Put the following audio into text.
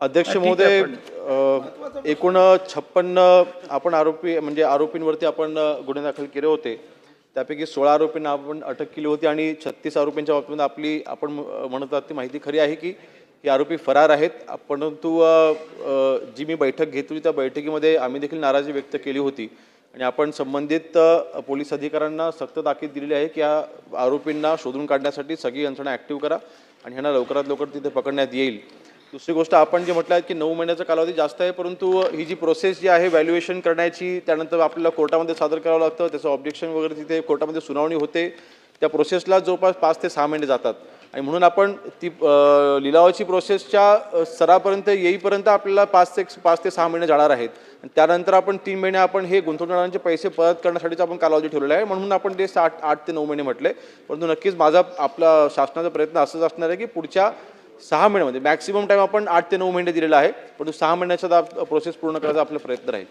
अध्यक्ष महोदय एकूण छप्पन्न आपण आरोपी म्हणजे आरोपींवरती आपण गुन्हे दाखल केले होते. त्यापैकी सोळा आरोपींना आपण अटक केली होती आणि छत्तीस आरोपींच्या बाबतीत आपली आपण म्हणत आहात ती माहिती खरी आहे की हे आरोपी फरार आहेत. परंतु जी मी बैठक घेतली त्या बैठकीमध्ये आम्ही देखील नाराजी व्यक्त केली होती. आणि आपण संबंधित पोलीस अधिकाऱ्यांना सक्त ताकीद दिलेली आहे की या आरोपींना शोधून काढण्यासाठी सगळी यंत्रणा ॲक्टिव्ह करा आणि ह्यांना लवकरात लवकर तिथे पकडण्यात येईल. दुसरी गोष्ट आपण जे म्हटलं आहे की नऊ महिन्याचा कालावधी जास्त आहे परंतु ही जी प्रोसेस जी आहे व्हॅल्युएशन करण्याची त्यानंतर आपल्याला कोर्टामध्ये सादर करावं लागतं त्याचं ऑब्जेक्शन वगैरे तिथे कोर्टामध्ये सुनावणी होते. त्या प्रोसेसला जवळपास पाच ते सहा महिने जातात. आणि म्हणून आपण ती लिलावाची प्रोसेसच्या स्तरापर्यंत येईपर्यंत आपल्याला पाच ते पाच ते सहा महिने जाणार आहेत. आणि त्यानंतर आपण तीन महिने आपण हे गुंतवणूकदारांचे पैसे परत करण्यासाठीच आपण कालावधी ठेवलेला आहे. म्हणून आपण ते साठ आठ ते नऊ महिने म्हटले. परंतु नक्कीच माझा आपला शासनाचा प्रयत्न असंच असणार आहे की पुढच्या सहा महिन्यामध्ये. मॅक्सिमम टाईम आपण आठ ते नऊ महिने दिलेला आहे परंतु सहा महिन्याच्या प्रोसेस पूर्ण करायचा आपला प्रयत्न राहील.